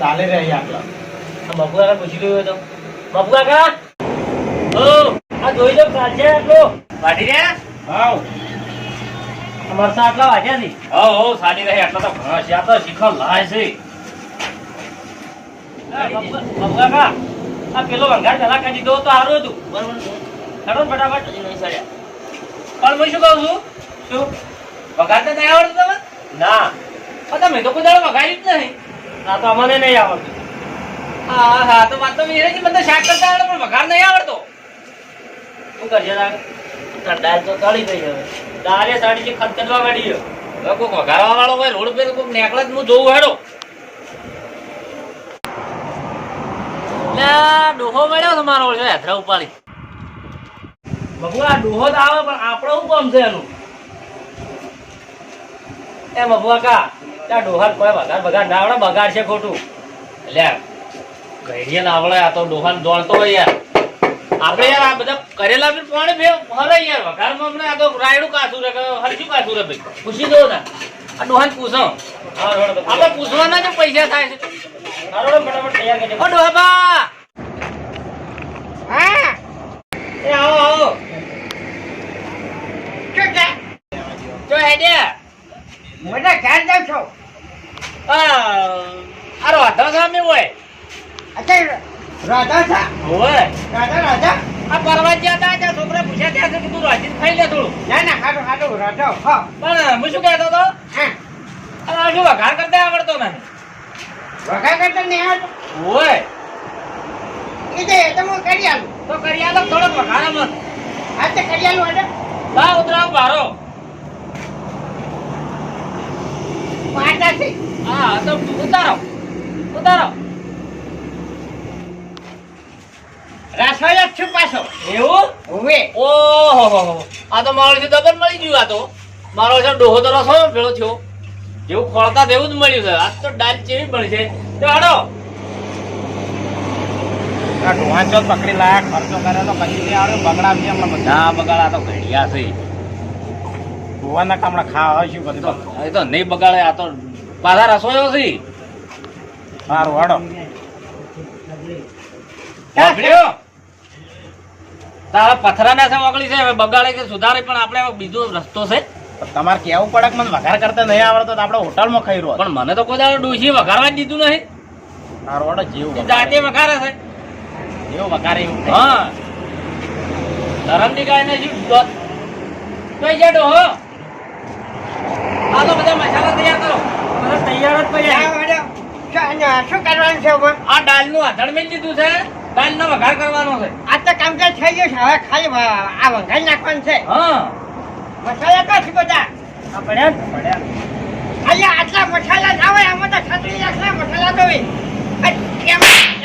ચાલે રહે આટલા બાપુ કાકા પૂછી ગયો તો. બાપુ કાકા ઓ આ જોઈ લો ચાલશે આટલો. વાટી રે હાઉ. અમાર મરસા આટલા વાગ્યા ની હો હો સાડી રહી આટલા તો ઘણા છે. આ તો શીખો લાય છે. બાપુ કાકા આ પેલો વંગાર પેલા કાઢી દો તો સારું હતું. બરોબર ખરો ફટાફટ? પણ હું શું કહું છું? શું? વગાડતા નહીં આવડતું તમે ના. પણ તમે તો કોઈ દાડો વઘાર્યું જ નહીં. ના તો અમને નહીં આવડતું. હા હા તો વાત તો એ બધા શાક કરતા આવડે પણ વઘાર નહીં આવડતો. શું કરશે દાળ તો તળી ગઈ હવે. દાળે સાડી જે ખતરવા માંડી હવે કોઈક વઘારવા વાળો હોય રોડ પર કોઈક નેકળે હું જોઉં હેડો. ડોહો મળ્યો તમારો છે હેથરા ઉપાડી. બબુઆ ડોહો તો આવે પણ આપણો શું કામ છે એનું? એ બબુઆ કા? ત્યાં ડોહા કોઈ વઘાર બગાડ ના આવડે બગાડ છે ખોટું. એટલે ઘડીએ ના આવડે આ તો ડોહાને દોડતો હોય યાર. આપણે યાર આ બધા કરેલા બી પાણી બે હરે યાર વઘારમાં હમણાં આ તો રાયડું કાસું રે હરશું કાસું રે ભાઈ. પૂછી દો ના. આ ડોહાને પૂછો. આપણે પૂછવાના જ પૈસા થાય છે. ઓ ડોહાબા હા. એ આવો આવો. જો હેડ્યા. છો આ આ સામે હોય. અત્યારે રાધા છે? હોય. રાધા રાધા? આ પરવા ગયા હતા ત્યાં છોકરા પૂછ્યા ત્યાં કે તું રોજી ખાઈ લે થોડું. ના રાધો હા. પણ હું શું કહેતો હતો? હા. શું વઘાર કરતા આવડતો નથી વઘાર કરતા નહીં આવતો હોય. એ તો એ હું કરી આલું. તો કરી આલો થોડો વઘાર મત હા તો કરી આલું બા ઉતરાવ બારો. પાટા છે હા તો ઉતારો. ઉતારો. રસોઈ છું પાછો. એવું? હવે. ઓહો હો હો. આ તો મારો છે ડબલ મળી ગયું આ તો. મારો છે ડોહો તો રસો પેલો થયો. જેવું ખોળતા તેવું જ મળ્યું છે. આ તો દાલ ચેવી મળી છે. તો હાડો આ ઢોહાન પકડી લાયા ખર્ચો કદી નહીં આવ્યો બગડા બી હમણાં બધા બગડા તો ઘડિયા છે. ઢોહાના કામડા ખાવા હોય શું એ બધું તો એ તો નહીં બગાડે આ તો પાછા રસોયો છે. સારું હાડો તારા પથરા ના છે ઓગળી છે હવે બગાડે કે સુધારે પણ આપણે બીજો રસ્તો છે. પણ તમારે કેવું પડે કે મને વઘાર કરતા નહીં આવડતો તો આપણે હોટલમાં ખાઈ રહ્યો પણ મને તો કોઈ દાડો ડોશી વઘારવા જ દીધું નહીં. તારો હાડો જેવું. જાતે વઘારે છે. જેવું વઘારે એવું. હા. ધરમની ગાયને શું જીવ કઈ જાય ડોહો આ તો બધા મસાલા તૈયાર કરો. બધા તૈયાર જ પડ્યા. શું કરવાનું છે આ દાળનું આધણ મેં લીધું છે. દાળનો વઘાર કરવાનો છે. આ તો કામ તો થઈ ગયું છે. હવે ખાલી આ વંગાઈ નાખવાનું છે. હા. મસાલા છે બધા. પડ્યા? પડ્યા. અહીંયા આટલા મસાલા ના હોય આમાં તો છત્રી આટલા મસાલા તો હોય.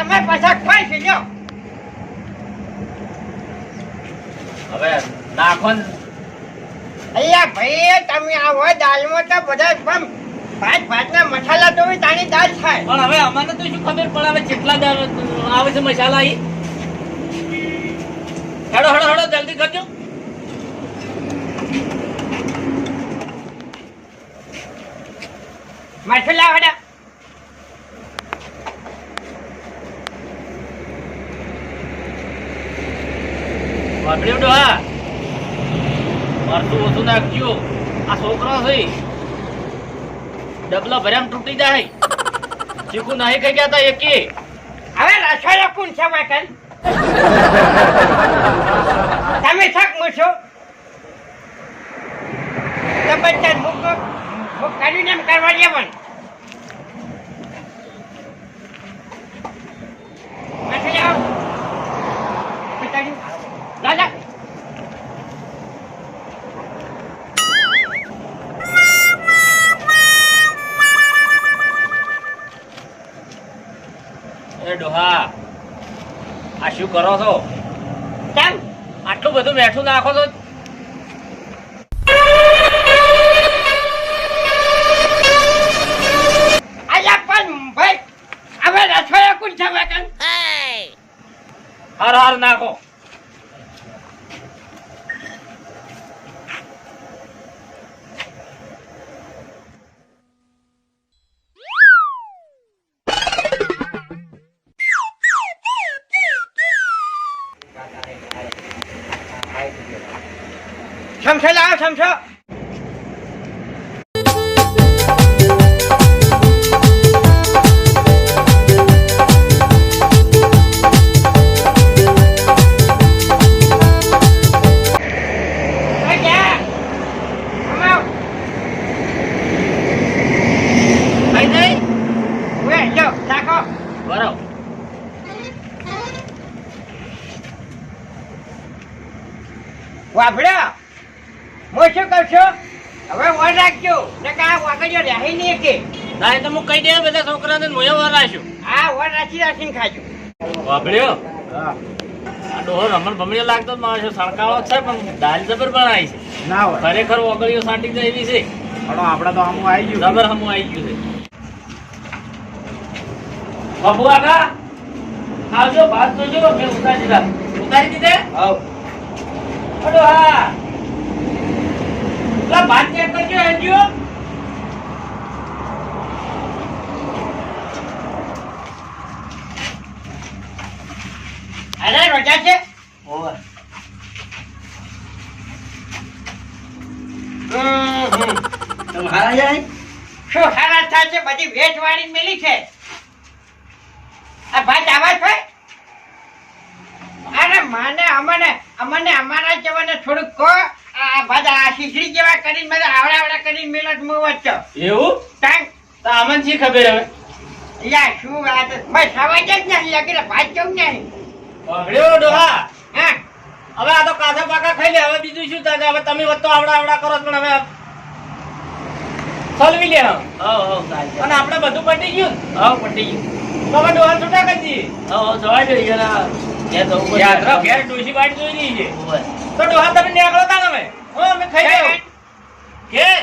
એમાં પાછા ખવાય છે જો હવે નાખો ને. અહીંયા ભાઈ તમે આવો દાલમાં તો બધા પણ ભાત ભાતના મસાલા તો તાની દાળ થાય. પણ હવે અમને તો શું ખબર પડે હવે કેટલા દાળ આવે છે મસાલા એ હેડો હેડો હેડો જલ્દી કરજો. મસાલા વાળા વાપર્યું ડોહા નાખજો આ છોકરો છે. ડબલા ભર્યા તૂટી જાય. ચીકુ નહીં કઈ ગયા તા એકી. હવે રસોઈ કોણ છે વાકન તમે થક મૂછો દાદા શું કરો છો? કેમ? આટલું બધું મેઠું નાખો છો? સમસો લાવો સમસો ઓય હવે રાખજો. ને કે આ વાગડ્યો રહી નહીં કે એ તો હું કહી દે બધા છોકરાને મોય વરાશું. હા વર રાખી રાખીને ખાજો. વાબડ્યો હા. આ ડોહો રમણ ભમણીઓ લાગતો માણસો સણકાળો છે પણ દાલ જબર બનાવી છે. ના હોય. ખરેખર ઓગળીઓ સાટી જાય એવી છે. પણ આપણે તો આમ આવી ગયું. જબર હમું આવી ગયું છે. બાબુ આગા આવજો ભાત જોજો મેં ઉતારી દીધા. ઉતારી દીધે? અડો હા પેલા ભાત ચેક કરજો હેજો અરે રોજા છે? તમારા જાય? શું હારા થાય છે? બધી વેચવાળી મેલી છે. આ ભાત આવા છે? અરે માને અમને અમને અમારા જવાને થોડુંક કહો. આ ભાત આ જેવા કરીને બધા આવડા આવડા કરીને મેલો જ મું એવું? તાંગ તો આમાં શી ખબર હવે? યા શું વાત બસ સવાજ જ નહીં લાગે ભાત કેવું નહીં? વાપર્યો ડોહા? હા. હવે આ તો કાસા પાકા ખાઈ લે હવે બીજું શું થાય? હવે તમે વધતો આવડા આવડા કરો પણ હવે solવી લે. અને આપણે બધું પટી ગયું? ને? તો હવે ડોહા છૂટા કરી દઈએ. યાદ રાખ, ઘેર ડોશી વાટ જોઈ રહી છે? તો ડોહા તમે નીકળો તા તમે. હો અમે ખાઈ જાઓ ઘેર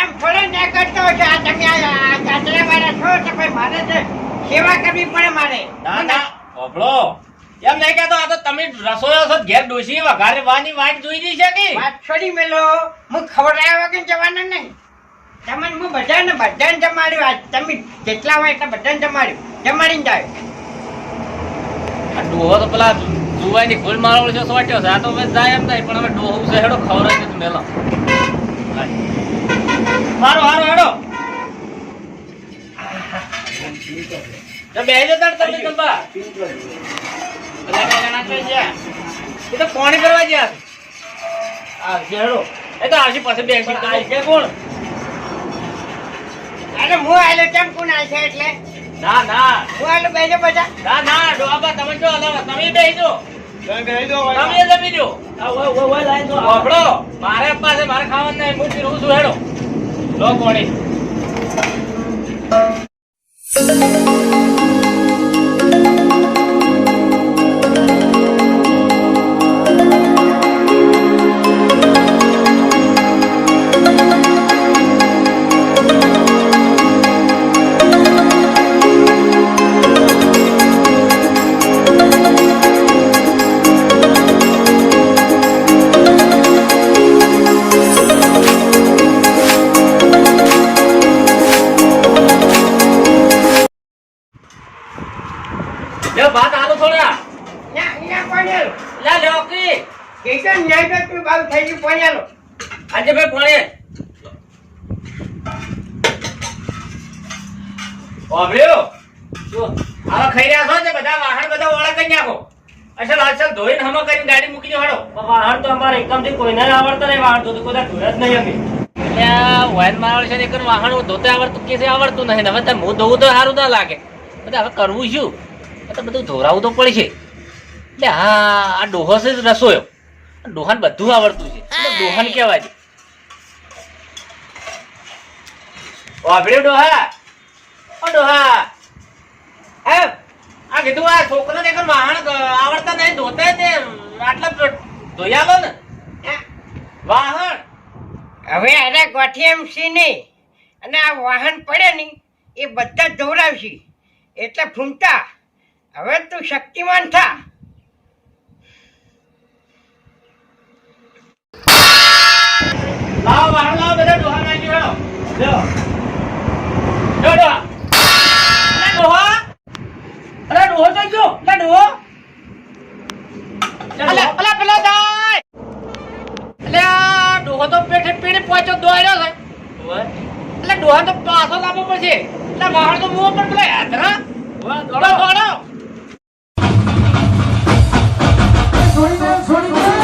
એમ થોડો ને છો આ તમે આ આ વાળા છો તો ભાઈ મારે તો સેવા કરવી પડે મારે. ના ના હોભળો. એમ નહીં કહેતો આ તો તમે રસોઈયો છો ઘેર ડોશી વઘારે વાની વાટ જોઈ રહી છે કે? વાત છોડી મેલો. હું ખવડાવ્યા વગર જવાના નહીં. તમને હું બધાને બધાને જમાડ્યું. તમે જેટલા હોય એટલા બધાને જમાડ્યું. જમાડીને જાય આ ડોહો તો પેલા જુવાની ફૂલ મારો છે સોટ્યો છે. આ તો મેં જાય એમ થાય પણ હવે ડોહો છે. હેડો ખબર છે તો મેલો. મારો હારો હેડો. તો બેહી જતા તમે તંબા પેલા જણા તો ગયા. એ તો કોણ કરવા ગયા આ છે હેડો. એ તો આવશે પછી બેસી છે કોણ? અરે હું આવેલો કેમ કોણ આવશે છે એટલે? ના ના. હું બેજો બધા ના ના ડોહા તમે જો તમે બેહી જો તમે એ જમી જો વાપરો. મારે પાસે મારે ખાવાનું નહીં. હું પીરું છું હેડો. લો કોણી. નહીં તો થઈ ગયું પાણી આલો. આજે ભાઈ ભણે ઓભળ્યો શું? આવા ખાઈ રહ્યા છો તે બધા વાહન બધા ઓળા કરી નાખો. અસલ અસલ ધોઈને હમો કરીને ગાડી મૂકી દો હાડો વાહન તો અમારે એકદમથી કોઈને આવડતા નહીં વાહન તો તો કોઈ ધોયા જ નહીં અમે. એટલે વાહન મારવાળ છે ને એક વાહન ધોતે આવડતું કે આવડતું નહીં. ને હવે તમે હું ધોવું તો સારું ના લાગે. બધા હવે કરવું શું? તો બધું ધોરાવું તો પડશે. એટલે હા આ ડોહો છે રસોયો. ડોહાને બધું આવડતું છે. ડોહાન કહેવાય છે. વાપર્યો ડોહા? ઓ ડોહા. આ કીધું આ છોકરાને એક વાહન આવડતા નહીં ધોતા તે આટલા ધોઈ આલો ને. વાહન. હવે અરે ગોઠી એમ નહીં. અને આ વાહન પડે ને એ બધા જ દોરાવશે એટલે ફૂમતા. હવે તું શક્તિમાન થા. લાવો વાહન લાવો બધા ડોહા નાખી હેડો લ્યો. જો ડોહા. અરે ડોહા. અરે ડોહો તો જો અરે ડોહો. અલે અલે પેલો દાય અલે આ તો પેઠે પીડી પહોંચ્યો દોડ્યો છે. એટલે ડોહા તો પાછો લાવવો પડશે. એટલે વાહણ તો મુઓ પર પેલા દોડો. આ